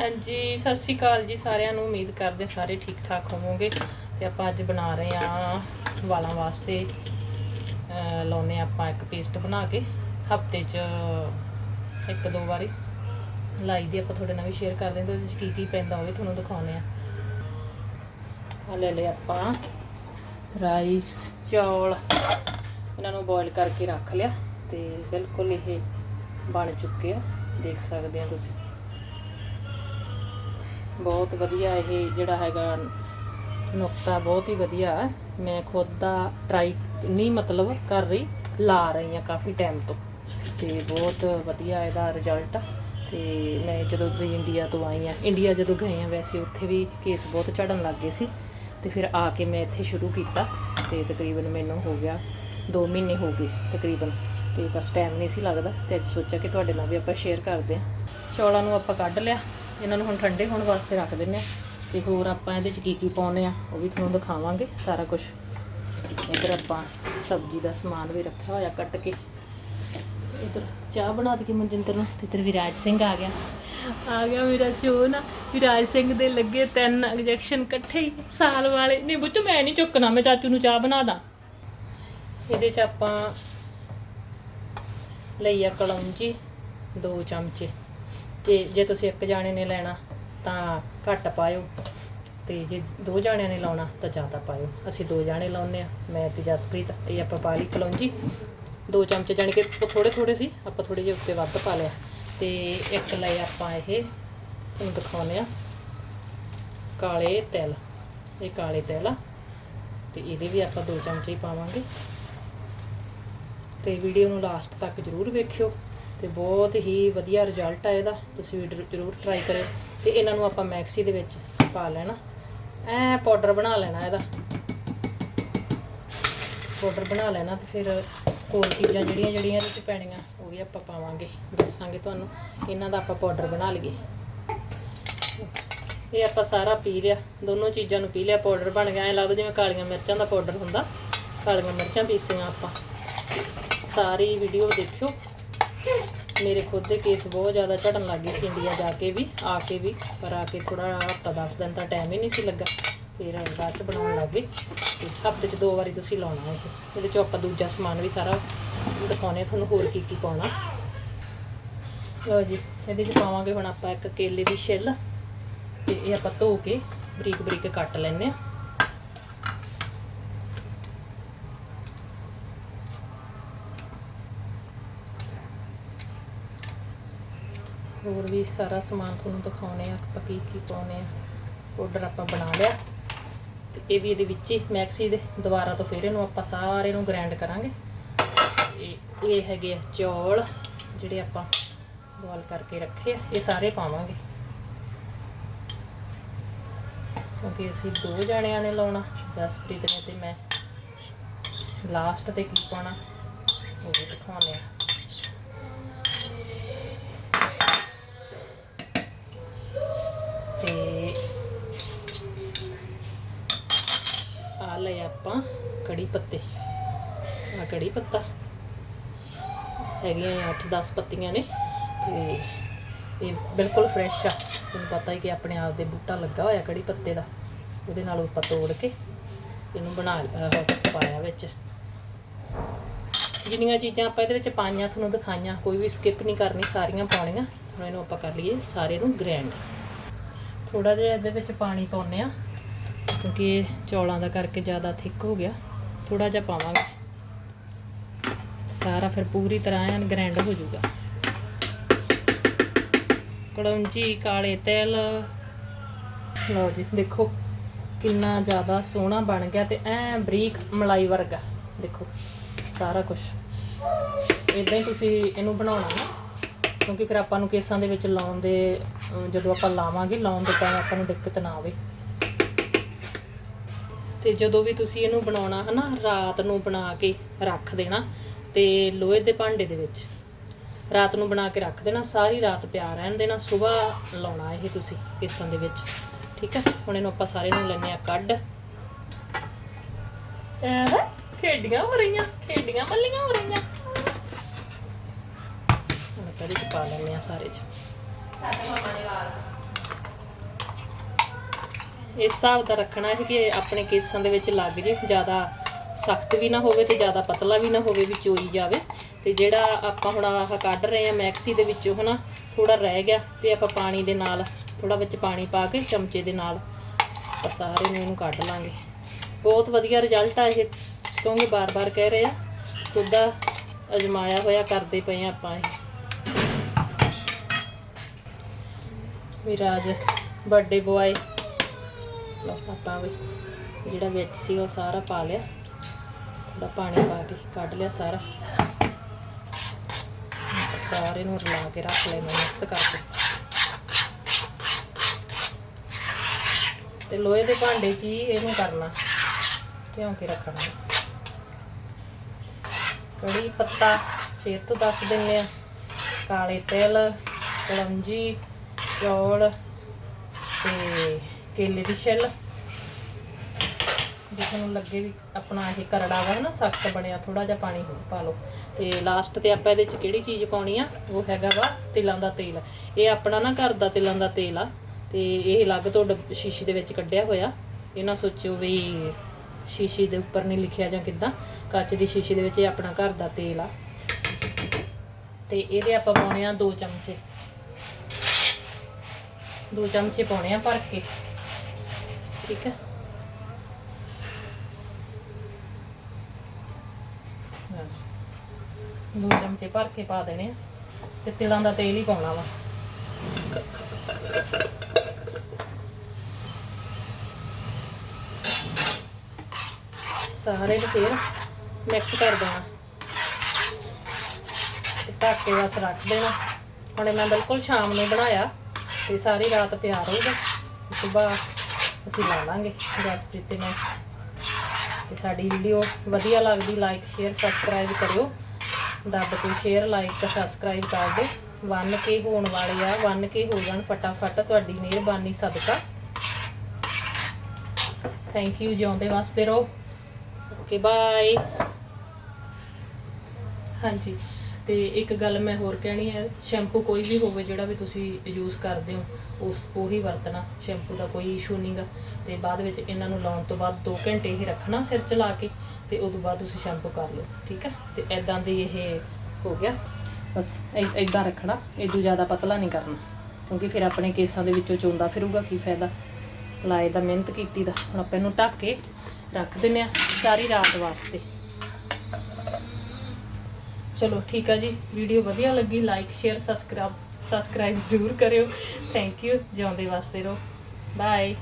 ਹਾਂਜੀ, ਸਤਿ ਸ਼੍ਰੀ ਅਕਾਲ ਜੀ ਸਾਰਿਆਂ ਨੂੰ। ਉਮੀਦ ਕਰਦੇ ਸਾਰੇ ਠੀਕ ਠਾਕ ਹੋਵੋਗੇ। ਤੇ ਆਪਾਂ ਅੱਜ ਬਣਾ ਰਹੇ ਆ ਵਾਲਾਂ ਵਾਸਤੇ, ਅਹ, ਲਾਉਨੇ ਆਪਾਂ ਇੱਕ ਪੇਸਟ ਬਣਾ ਕੇ। ਹਫ਼ਤੇ 'ਚ ਇੱਕ ਦੋ ਵਾਰੀ ਲਾਈ ਦੀ ਆਪਾਂ ਤੁਹਾਡੇ ਨਾਲ ਵੀ ਸ਼ੇਅਰ ਕਰਦੇ ਹਾਂ ਤੇ ਉਹਦੇ 'ਚ ਕੀ ਕੀ ਪੈਂਦਾ ਉਹ ਵੀ ਤੁਹਾਨੂੰ ਦਿਖਾਉਨੇ ਆ ਆ ਲੈ ਲਿਆ ਆਪਾਂ ਰਾਈਸ, ਚੌਲ। ਇਹਨਾਂ ਨੂੰ ਬੋਇਲ ਕਰਕੇ ਰੱਖ ਲਿਆ ਤੇ ਬਿਲਕੁਲ ਇਹ ਬਣ ਚੁੱਕੇ ਆ। ਦੇਖ ਸਕਦੇ ਆ ਤੁਸੀਂ। ਬਹੁਤ ਵਧੀਆ ਇਹ ਜਿਹੜਾ ਹੈਗਾ ਨੁਕਤਾ ਬਹੁਤ ਹੀ ਵਧੀਆ ਹੈ। ਮੈਂ ਖੁਦ ਦਾ ਟਰਾਈ ਨਹੀਂ ਮਤਲਬ ਕਰ ਰਹੀ, ਲਾ ਰਹੀ ਹਾਂ ਕਾਫੀ ਟਾਈਮ ਤੋਂ। ਤੇ ਬਹੁਤ ਵਧੀਆ ਇਹਦਾ ਰਿਜ਼ਲਟ ਤੇ ਮੈਂ ਜਦੋਂ ਦੀ ਇੰਡੀਆ ਤੋਂ ਆਈ ਆ ਇੰਡੀਆ ਜਦੋਂ ਗਏ ਆ ਵੈਸੇ ਉੱਥੇ ਵੀ ਕੇਸ ਬਹੁਤ ਝੜਨ ਲੱਗ ਗਏ ਸੀ। ਤੇ ਫਿਰ ਆ ਕੇ ਮੈਂ ਇੱਥੇ ਸ਼ੁਰੂ ਕੀਤਾ। ਤੇ ਤਕਰੀਬਨ ਮੈਨੂੰ ਹੋ ਗਿਆ 2 ਮਹੀਨੇ ਹੋ ਗਏ ਤਕਰੀਬਨ। ਤੇ ਬਸ ਟਾਈਮ ਨਹੀਂ ਸੀ ਲੱਗਦਾ। ਤੇ ਅੱਜ ਸੋਚਿਆ ਕਿ ਤੁਹਾਡੇ ਨਾਲ ਵੀ ਆਪਾਂ ਸ਼ੇਅਰ ਕਰਦੇ ਹਾਂ। ਚੌਲਾਂ ਨੂੰ ਆਪਾਂ ਕੱਢ ਲਿਆ। ਇਹਨਾਂ ਨੂੰ ਹੁਣ ਠੰਡੇ ਹੋਣ ਵਾਸਤੇ ਰੱਖ ਦਿੰਨੇ ਆ ਤੇ ਹੋਰ ਆਪਾਂ ਇਹਦੇ ਚ ਕੀ ਕੀ ਪਾਉਨੇ ਆ ਉਹ ਵੀ ਤੁਹਾਨੂੰ ਦਿਖਾਵਾਂਗੇ ਸਾਰਾ ਕੁਝ ਇੱਧਰ ਆਪਾਂ ਸਬਜ਼ੀ ਦਾ ਸਮਾਨ ਵੀ ਰੱਖਿਆ ਹੋਇਆ ਕੱਟ ਕੇ। ਇੱਧਰ ਚਾਹ ਬਣਾ ਦਈਏ ਮਨਜਿੰਦਰ ਨੂੰ ਤੇ ਇੱਧਰ ਵਿਰਾਜ ਸਿੰਘ ਆ ਗਿਆ। ਆ ਗਿਆ ਮੇਰਾ ਚੋ ਨਾ ਵਿਰਾਜ ਸਿੰਘ ਦੇ ਲੱਗੇ ਤਿੰਨ ਇੰਜੈਕਸ਼ਨ ਇਕੱਠੇ ਹੀ ਸਾਲ ਵਾਲੇ। ਨਹੀਂ ਬੁੱਤ ਮੈਂ ਨਹੀਂ ਚੁੱਕਣਾ, ਮੈਂ ਚਾਚੂ ਨੂੰ ਚਾਹ ਬਣਾ ਦਾਂ। ਇਹਦੇ ਚ ਆਪਾਂ ਲਈ ਆ ਕਲੌਂਜੀ, ਦੋ ਚਮਚੇ। ਤੇ ਜੇ ਤੁਸੀਂ ਇੱਕ ਜਾਣੇ ਨੇ ਲੈਣਾ ਤਾਂ ਘੱਟ ਪਾਇਓ ਤੇ ਜੇ ਦੋ ਜਾਣਿਆਂ ਨੇ ਲਾਉਣਾ ਤਾਂ ਜ਼ਿਆਦਾ ਪਾਇਓ। ਅਸੀਂ ਦੋ ਜਾਣੇ ਲਾਉਨੇ ਆ ਮੈਂ ਤੇ ਜਸਪ੍ਰੀਤ ਇਹ ਆਪਾਂ ਪਾ ਲਈ ਕਲੌਂਜੀ। ਦੋ ਚਮਚੇ ਜਾਣੀ ਕਿ ਥੋੜੇ ਥੋੜੇ ਸੀ, ਆਪਾਂ ਥੋੜੇ ਜਿਹੇ ਉੱਤੇ ਵੱਧ ਪਾ ਲਿਆ। ਤੇ ਇੱਕ ਲਈ ਆਪਾਂ ਇਹ ਤੁਹਾਨੂੰ ਦਿਖਾਉਨੇ ਆ ਕਾਲੇ ਤਿਲ, ਇਹ ਕਾਲੇ ਤਿਲ ਆ। ਤੇ ਇਹਦੇ ਵੀ ਆਪਾਂ ਦੋ ਚਮਚੇ ਹੀ ਪਾਵਾਂਗੇ। ਤੇ ਵੀਡੀਓ ਨੂੰ ਲਾਸਟ ਤੱਕ ਜਰੂਰ ਵੇਖਿਓ। ਤੇ ਬਹੁਤ ਹੀ ਵਧੀਆ ਰਿਜ਼ਲਟ ਆ ਇਹਦਾ। ਤੁਸੀਂ ਵੀ ਜਰੂਰ ਟਰਾਈ ਕਰਿਓ ਤੇ ਇਹਨਾਂ ਨੂੰ ਆਪਾਂ ਮੈਕਸੀ ਦੇ ਵਿੱਚ ਪਾ ਲੈਣਾ। ਐ ਪਾਊਡਰ ਬਣਾ ਲੈਣਾ ਇਹਦਾ। ਪਾਊਡਰ ਬਣਾ ਲੈਣਾ ਤੇ ਫਿਰ ਹੋਰ ਚੀਜ਼ਾਂ ਜਿਹੜੀਆਂ ਜਿਹੜੀਆਂ ਇਹਦੇ ਵਿੱਚ ਪੈਣੀਆਂ, ਉਹ ਵੀ ਆਪਾਂ ਪਾਵਾਂਗੇ। ਦੱਸਾਂਗੇ ਤੁਹਾਨੂੰ। ਇਹਨਾਂ ਦਾ ਆਪਾਂ ਪਾਊਡਰ ਬਣਾ ਲਈਏ। ਇਹ ਆਪਾਂ ਸਾਰਾ ਪੀ ਲਿਆ। ਦੋਨੋਂ ਚੀਜ਼ਾਂ ਨੂੰ ਪੀ ਲਿਆ ਪਾਊਡਰ ਬਣ ਗਿਆ। ਐ ਲੱਗਦਾ ਜਿਵੇਂ ਕਾਲੀਆਂ ਮਿਰਚਾਂ ਦਾ ਪਾਊਡਰ ਹੁੰਦਾ। ਕਾਲੀਆਂ ਮਿਰਚਾਂ ਪੀਸੀਆਂ ਆਪਾਂ। ਸਾਰੀ ਵੀਡੀਓ ਦੇਖਿਓ। ਮੇਰੇ ਖੁਦ ਦੇ ਕੇਸ ਬਹੁਤ ਜ਼ਿਆਦਾ ਝੜਨ ਲੱਗ ਗਏ ਸੀ ਇੰਡੀਆ ਜਾ ਕੇ ਵੀ, ਆ ਕੇ ਵੀ, ਪਰ ਆ ਕੇ ਥੋੜਾ ਹਫਤਾ 10 ਦਿਨ ਤਾਂ ਟਾਈਮ ਹੀ ਨਹੀਂ ਸੀ ਲੱਗਾ। ਫਿਰ ਬਾਅਦ ਚ ਬਣਾਉਣ ਲੱਗ ਗਏ। ਤੇ ਹਫ਼ਤੇ 'ਚ ਦੋ ਵਾਰੀ ਤੁਸੀਂ ਲਾਉਣਾ ਇਹ ਇਹਦੇ 'ਚ ਆਪਾਂ ਦੂਜਾ ਸਮਾਨ ਵੀ ਸਾਰਾ ਦਿਖਾਉਣੇ ਤੁਹਾਨੂੰ ਹੋਰ ਕੀ ਕੀ ਪਾਉਣਾ। ਲਓ ਜੀ, ਇਹਦੇ 'ਚ ਪਾਵਾਂਗੇ ਹੁਣ ਆਪਾਂ ਇੱਕ ਕੇਲੇ ਦੀ ਛਿੱਲ, ਤੇ ਇਹ ਆਪਾਂ ਧੋ ਕੇ ਬਰੀਕ ਬਰੀਕ ਕੱਟ ਲੈਣੇ ਆ। ਹੋਰ ਵੀ ਸਾਰਾ ਸਮਾਨ ਤੁਹਾਨੂੰ ਦਿਖਾਉਣੇ ਆ, ਆਪਾਂ ਕੀ ਕੀ ਪਾਉਣੇ ਆ। ਪਾਊਡਰ ਆਪਾਂ ਬਣਾ ਲਿਆ। ਤੇ ਇਹ ਵੀ ਇਹਦੇ ਵਿੱਚ ਹੀ ਮੈਕਸੀ ਦੇ। ਦੁਬਾਰਾ ਤੋਂ ਫਿਰ ਇਹਨੂੰ ਆਪਾਂ ਸਾਰੇ ਨੂੰ ਗ੍ਰਾਈਂਡ ਕਰਾਂਗੇ। ਇਹ ਇਹ ਹੈਗੇ ਆ ਚੌਲ, ਜਿਹੜੇ ਆਪਾਂ ਬੋਇਲ ਕਰਕੇ ਰੱਖੇ ਆ, ਇਹ ਸਾਰੇ ਪਾਵਾਂਗੇ। ਕਿਉਂਕਿ ਅਸੀਂ ਦੋ ਜਣਿਆਂ ਨੇ ਲਾਉਣਾ, ਜਸਪ੍ਰੀਤ ਨੇ ਤੇ ਮੈਂ। ਲਾਸਟ ਤੇ ਕੀ ਪਾਉਣਾ, ਉਹ ਵੀ ਦਿਖਾਉਂਦੇ ਆ। ਆਪਾਂ ਕੜੀ ਪੱਤੇ। ਆ ਕੜੀ ਪੱਤਾ। ਹੈਗੀਆਂ 8-10 ਪੱਤੀਆਂ ਨੇ। ਤੇ ਇਹ ਬਿਲਕੁਲ ਫਰੈਸ਼ ਆ। ਤੁਹਾਨੂੰ ਪਤਾ ਹੀ ਕਿ ਆਪਣੇ ਆਪ ਦੇ ਬੂਟਾ ਲੱਗਾ ਹੋਇਆ ਕੜੀ ਪੱਤੇ ਦਾ। ਉਹਦੇ ਨਾਲ ਆਪਾਂ ਤੋੜ ਕੇ ਇਹਨੂੰ ਬਣਾ ਅਹ ਪਾਇਆ ਵਿੱਚ। ਜਿੰਨੀਆਂ ਚੀਜ਼ਾਂ ਆਪਾਂ ਇਹਦੇ ਵਿੱਚ ਪਾਈਆਂ, ਤੁਹਾਨੂੰ ਦਿਖਾਈਆਂ, ਕੋਈ ਵੀ ਸਕਿਪ ਨਹੀਂ ਕਰਨੀ, ਸਾਰੀਆਂ ਪਾਉਣੀਆਂ, ਹੁਣ ਇਹਨੂੰ ਆਪਾਂ ਕਰ ਲਈਏ ਸਾਰੇ ਨੂੰ ਗ੍ਰੈਂਡ ਥੋੜਾ ਜਿਹਾ ਇਹਦੇ ਵਿੱਚ ਪਾਣੀ ਪਾਉਨੇ ਆ ਕਿਉਂਕਿ ਇਹ ਚੌਲਾਂ ਦਾ ਕਰਕੇ ਜ਼ਿਆਦਾ ਥਿੱਕ ਹੋ ਗਿਆ। ਥੋੜਾ ਜਿਹਾ ਪਾਵਾਂਗੇ। ਸਾਰਾ ਫਿਰ ਪੂਰੀ ਤਰ੍ਹਾਂ ਐਨ ਗ੍ਰੈਂਡ ਹੋ ਜਾਊਗਾ। ਕੜੰਜੀ, ਕਾਲੇ ਤਿਲ। ਲਓ ਜੀ, ਦੇਖੋ ਕਿੰਨਾ ਜ਼ਿਆਦਾ ਸੋਹਣਾ ਬਣ ਗਿਆ ਤੇ ਐ ਬਰੀਕ ਮਲਾਈ ਵਰਗਾ। ਦੇਖੋ, ਸਾਰਾ ਕੁਝ ਇਦਾਂ ਹੀ ਤੁਸੀਂ ਇਹਨੂੰ ਬਣਾਉਣਾ ਨਾ, ਕਿਉਂਕਿ ਫਿਰ ਆਪਾਂ ਨੂੰ ਕੇਸਾਂ ਦੇ ਵਿੱਚ ਲਾਉਣ ਦੇ ਜਦੋਂ ਆਪਾਂ ਲਾਵਾਂਗੇ, ਲਾਉਣ ਦੇ ਟਾਈਮ ਆਪਾਂ ਨੂੰ ਦਿੱਕਤ ਨਾ ਆਵੇ। ਤੇ ਜਦੋਂ ਵੀ ਤੁਸੀਂ ਇਹਨੂੰ ਬਣਾਉਣਾ, ਹਨਾ, ਰਾਤ ਨੂੰ ਬਣਾ ਕੇ ਰੱਖ ਦੇਣਾ ਤੇ ਲੋਹੇ ਦੇ ਭਾਂਡੇ ਦੇ ਵਿੱਚ। ਰਾਤ ਨੂੰ ਬਣਾ ਕੇ ਰੱਖ ਦੇਣਾ, ਸਾਰੀ ਰਾਤ ਪਿਆ ਰਹਿਣ ਦੇਣਾ ਸਵੇਰ ਲਾਉਣਾ ਇਹ ਤੁਸੀਂ ਕੇਸਾਂ ਦੇ ਵਿੱਚ, ਠੀਕ ਹੈ? ਹੁਣ ਇਹਨੂੰ ਆਪਾਂ ਸਾਰੇ ਨੂੰ ਲੈਣੇ ਆ ਕੱਢ। ਇਹ ਖੇਡੀਆਂ ਹੋ ਰਹੀਆਂ, ਖੇਡੀਆਂ ਮੱਲੀਆਂ ਹੋ ਰਹੀਆਂ। ਹੁਣ ਕਦੇ ਚ ਪਾ ਲੈਣੇ ਆ ਸਾਰੇ ਚ। ਸਾਡੇ ਮਾਮਾ ਨੇ ਵਾਲ ਇਸ ਹਿਸਾਬ ਦਾ ਰੱਖਣਾ ਹੈ ਕਿ ਆਪਣੇ ਕੇਸਾਂ ਦੇ ਵਿੱਚ ਲੱਗ ਜੇ, ਜ਼ਿਆਦਾ ਸਖਤ ਵੀ ਨਾ ਹੋਵੇ ਤੇ ਜ਼ਿਆਦਾ ਪਤਲਾ ਵੀ ਨਾ ਹੋਵੇ ਵੀ ਚੋਈ ਜਾਵੇ। ਤੇ ਜਿਹੜਾ ਆਪਾਂ ਹੁਣ ਆਹ ਕੱਢ ਰਹੇ ਆ ਮੈਕਸੀ ਦੇ ਵਿੱਚੋਂ ਹਨਾ ਥੋੜਾ ਰਹਿ ਗਿਆ ਤੇ ਆਪਾਂ ਪਾਣੀ ਦੇ ਨਾਲ ਥੋੜਾ ਵਿੱਚ ਪਾਣੀ ਪਾ ਕੇ ਚਮਚੇ ਦੇ ਨਾਲ ਸਾਰੇ ਨੂੰ ਇਹਨੂੰ ਕੱਢ ਲਾਂਗੇ। ਬਹੁਤ ਵਧੀਆ ਰਿਜ਼ਲਟ ਆ ਇਹ, ਕਿਉਂਕਿ ਬਾਰ-ਬਾਰ ਕਹਿ ਰਹੇ ਆ, ਖੁਦਾ ਅਜਮਾਇਆ ਹੋਇਆ ਕਰਦੇ ਪਏ ਆ ਆਪਾਂ ਇਹ। ਵਿਰਾਜ ਬਰਥਡੇ ਬੁਆਏ ਲਓ ਆਪਾਂ ਵੀ ਜਿਹੜਾ ਵਿੱਚ ਸੀ ਉਹ ਸਾਰਾ ਪਾ ਲਿਆ। ਥੋੜਾ ਪਾਣੀ ਪਾ ਕੇ ਕੱਢ ਲਿਆ ਸਾਰਾ। ਸਾਰੇ ਨੂੰ ਰਲਾ ਕੇ ਰੱਖ ਲੈਣਾ ਮਿਕਸ ਕਰਕੇ। ਤੇ ਲੋਹੇ ਦੇ ਭਾਂਡੇ 'ਚ ਹੀ ਇਹਨੂੰ ਕਰਨਾ ਕਿਉਂਕਿ ਰੱਖਣਾ। ਕੜੀ ਪੱਤਾ ਫਿਰ ਤੋਂ ਦੱਸ ਦਿੰਨੇ ਆ ਕਾਲੇ ਤਿਲ ਕਲੰਜੀ ਚੌਲ ਤੇ ਕੇਲੇ ਦੀ ਛਿੱਲ। ਜੇ ਤੁਹਾਨੂੰ ਲੱਗੇ ਵੀ ਆਪਣਾ ਇਹ ਕਰੜਾ ਵਾ ਨਾ, ਸਖਤ ਬਣਿਆ ਥੋੜਾ ਜਿਹਾ ਪਾਣੀ ਪਾ ਲਓ। ਤੇ ਲਾਸਟ ਤੇ ਆਪਾਂ ਇਹਦੇ ਚ ਕਿਹੜੀ ਚੀਜ਼ ਪਾਉਣੀ ਆ? ਉਹ ਹੈਗਾ ਵਾ ਤਿਲਾਂ ਦਾ ਤੇਲ। ਇਹ ਆਪਣਾ ਨਾ ਘਰ ਦਾ ਤਿਲਾਂ ਦਾ ਤੇਲ ਆ। ਤੇ ਇਹ ਅਲੱਗ ਤੋਂ ਡੱਬ- ਸ਼ੀਸ਼ੀ ਦੇ ਵਿੱਚ ਕੱਢਿਆ ਹੋਇਆ। ਇਹ ਨਾ ਸੋਚਿਓ ਵੀ ਸ਼ੀਸ਼ੀ ਦੇ ਉੱਪਰ ਨਹੀਂ ਲਿਖਿਆ ਜਾਂ ਕਿਦਾਂ। ਕੱਚ ਦੀ ਸ਼ੀਸ਼ੀ ਦੇ ਵਿੱਚ ਇਹ ਆਪਣਾ ਘਰ ਦਾ ਤੇਲ ਆ। ਤੇ ਇਹਦੇ ਆਪਾਂ ਪਾਉਣੇ ਆ 2 ਚਮਚੇ। ਦੋ ਚਮਚੇ ਪਾਉਣੇ ਆ ਭਰ ਕੇ। ਠੀਕ ਹੈ। ਬਸ। ਦੋ ਚਮਚੇ ਭਰ ਕੇ ਪਾ ਦੇਣੇ ਆ ਤੇ ਤਿਲਾਂ ਦਾ ਤੇਲ ਹੀ ਪਾਉਣਾ ਵਾ। ਸਾਰੇ ਨੂੰ ਫੇਰ ਮਿਕਸ ਕਰ ਦੇਣਾ। ਢੱਕ ਕੇ ਬਸ ਰੱਖ ਦੇਣਾ। ਹੁਣ ਮੈਂ ਬਿਲਕੁਲ ਸ਼ਾਮ ਨੂੰ ਬਣਾਇਆ ਤੇ ਸਾਰੀ ਰਾਤ ਪਿਆ ਰਹੂਗਾ ਸਵੇਰ ਅਸੀਂ ਲਾ ਲਾਂਗੇ ਜਸਪ੍ਰੀਤ ਤੇ ਮੈਂ ਤੇ ਸਾਡੀ ਵੀਡੀਓ ਵਧੀਆ ਲੱਗਦੀ ਲਾਈਕ ਸ਼ੇਅਰ ਸਬਸਕ੍ਰਾਈਬ ਕਰਿਓ। ਦੱਬ ਕੇ ਸ਼ੇਅਰ ਲਾਈਕ ਤੇ ਸਬਸਕ੍ਰਾਈਬ ਕਰ ਦਿਓ। 1k ਹੋਣ ਵਾਲੇ ਆ 1k ਹੋ ਜਾਣ ਫਟਾਫਟ। ਤੁਹਾਡੀ ਮਿਹਰਬਾਨੀ ਸਦਕਾ। ਥੈਂਕ ਯੂ ਜਿਉਂਦੇ ਵਾਸਤੇ ਰਹੋ। ਓਕੇ ਬਾਏ ਹਾਂਜੀ। ਤੇ ਇੱਕ ਗੱਲ ਮੈਂ ਹੋਰ ਕਹਿਣੀ ਹੈ ਸ਼ੈਂਪੂ ਕੋਈ ਵੀ ਹੋਵੇ ਜਿਹੜਾ ਵੀ ਤੁਸੀਂ ਯੂਜ਼ ਕਰਦੇ ਹੋ, ਉਸ, ਉਹੀ ਵਰਤਣਾ ਸ਼ੈਂਪੂ ਦਾ ਕੋਈ ਇਸ਼ੂ ਨਹੀਂਗਾ ਤੇ ਬਾਅਦ ਵਿੱਚ ਇਹਨਾਂ ਨੂੰ ਲਾਉਣ ਤੋਂ ਬਾਅਦ 2 ਘੰਟੇ ਇਹ ਰੱਖਣਾ ਸਿਰ 'ਚ ਲਾ ਕੇ, ਤੇ ਉਦੋਂ ਬਾਅਦ ਤੁਸੀਂ ਸ਼ੈਂਪੂ ਕਰ ਲਓ, ਠੀਕ ਹੈ? ਤੇ ਐਦਾਂ ਦੀ ਇਹ ਹੋ ਗਿਆ। ਬਸ ਐਦਾਂ ਰੱਖਣਾ ਇਦੋਂ ਜ਼ਿਆਦਾ ਪਤਲਾ ਨਹੀਂ ਕਰਨਾ, ਕਿਉਂਕਿ ਫਿਰ ਆਪਣੇ ਕੇਸਾਂ ਦੇ ਵਿੱਚੋਂ ਚੋਂਦਾ ਫਿਰੂਗਾ, ਕੀ ਫਾਇਦਾ? ਲਾਏ ਦਾ ਮਿਹਨਤ ਕੀਤੀ ਦਾ, ਹੁਣ ਆਪਾਂ ਇਹਨੂੰ ਢੱਕ ਕੇ ਰੱਖ ਦਿੰਨੇ ਆ ਸਾਰੀ ਰਾਤ ਵਾਸਤੇ। ਚਲੋ ਠੀਕ ਆ ਜੀ ਵੀਡੀਓ ਵਧੀਆ ਲੱਗੀ ਲਾਈਕ ਸ਼ੇਅਰ ਸਬਸਕ੍ਰਾਈਬ ਸਬਸਕ੍ਰਾਈਬ ਜ਼ਰੂਰ ਕਰਿਓ। ਥੈਂਕ ਯੂ ਜਿਉਂਦੇ ਵਾਸਤੇ ਰਹੋ। ਬਾਏ